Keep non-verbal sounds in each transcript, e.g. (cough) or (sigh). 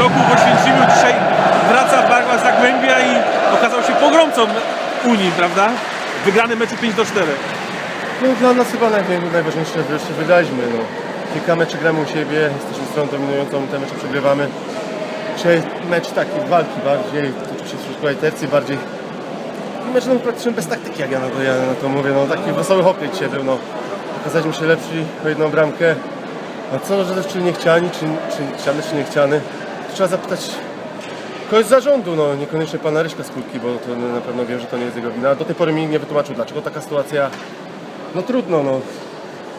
roku w Oświęcimiu, dzisiaj wraca w barwach Zagłębia i okazał się pogromcą Unii, prawda? Wygrany meczu 5 do 4. No dla nas chyba naj, najważniejsze, że jeszcze wygraliśmy. No. Kilka meczy gramy u siebie, jesteśmy stroną dominującą, te mecze przegrywamy. Dzisiaj mecz taki walki bardziej, się w szkołej tercji bardziej. I mecz no, praktycznie bez taktyki, jak ja na to, ja na to mówię. No, taki wesoły hokej dzisiaj był. No. Okazaliśmy się lepsi o jedną bramkę. A co, że czy niechciani, czy, czy chciany, czy niechciany, trzeba zapytać kogoś z zarządu, no niekoniecznie pana Ryśka z Kulki, bo to na pewno wiem, że to nie jest jego wina. Do tej pory mi nie wytłumaczył, dlaczego taka sytuacja. No trudno, no.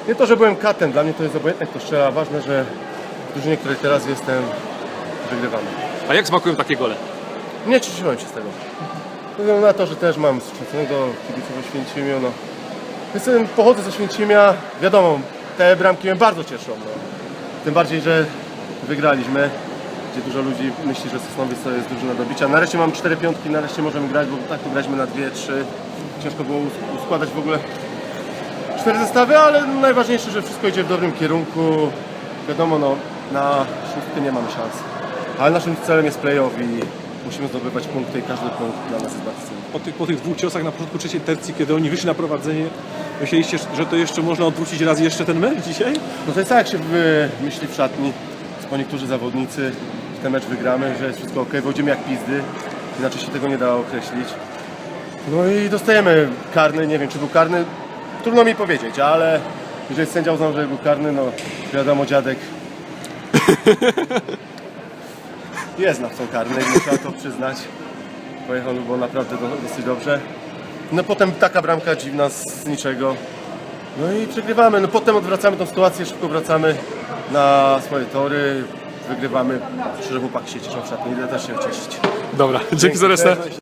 Nie to, że byłem katem, dla mnie to jest obojętne, kto strzela. Ważne, że w drużynie, której teraz jestem, wygrywamy. A jak smakują takie gole? Nie cieszyłem się z tego. Względu na to, że też mam szacunego kibiców o Święcimiu, no. Jestem, pochodzę ze Święcimia, wiadomo, te bramki mnie bardzo cieszą, no. Tym bardziej, że wygraliśmy, gdzie dużo ludzi myśli, że Sosnowiec to jest drużyna do bicia. Nareszcie mam cztery piątki, nareszcie możemy grać, bo tak to graliśmy na dwie, trzy. Ciężko było uskładać w ogóle cztery zestawy, ale najważniejsze, że wszystko idzie w dobrym kierunku. Wiadomo, no, na szóstkę nie mamy szans. Ale naszym celem jest playoff i musimy zdobywać punkty i każdy punkt dla nas jest bardzo cenny. Po tych, po tych dwóch ciosach na początku trzeciej tercji, kiedy oni wyszli na prowadzenie, myśleliście, że to jeszcze można odwrócić raz jeszcze ten mecz dzisiaj? No to jest tak, jak się myśli w szatni, bo niektórzy zawodnicy, ten mecz wygramy, że jest wszystko ok, wchodzimy jak pizdy, inaczej się tego nie da określić. No i dostajemy karny, nie wiem czy był karny, trudno mi powiedzieć, ale jeżeli sędzia uznał, że był karny, no wiadomo dziadek (laughs) jest znawcą karnej, trzeba to przyznać. Pojechał, było naprawdę do, dosyć dobrze. No potem taka bramka dziwna z niczego. No i przegrywamy. No potem odwracamy tą sytuację, szybko wracamy na swoje tory, wygrywamy. Szczerze chłopaki się cieszą w szatni, idę też się cieszyć. Dobra, (laughs) dzięki za resztę.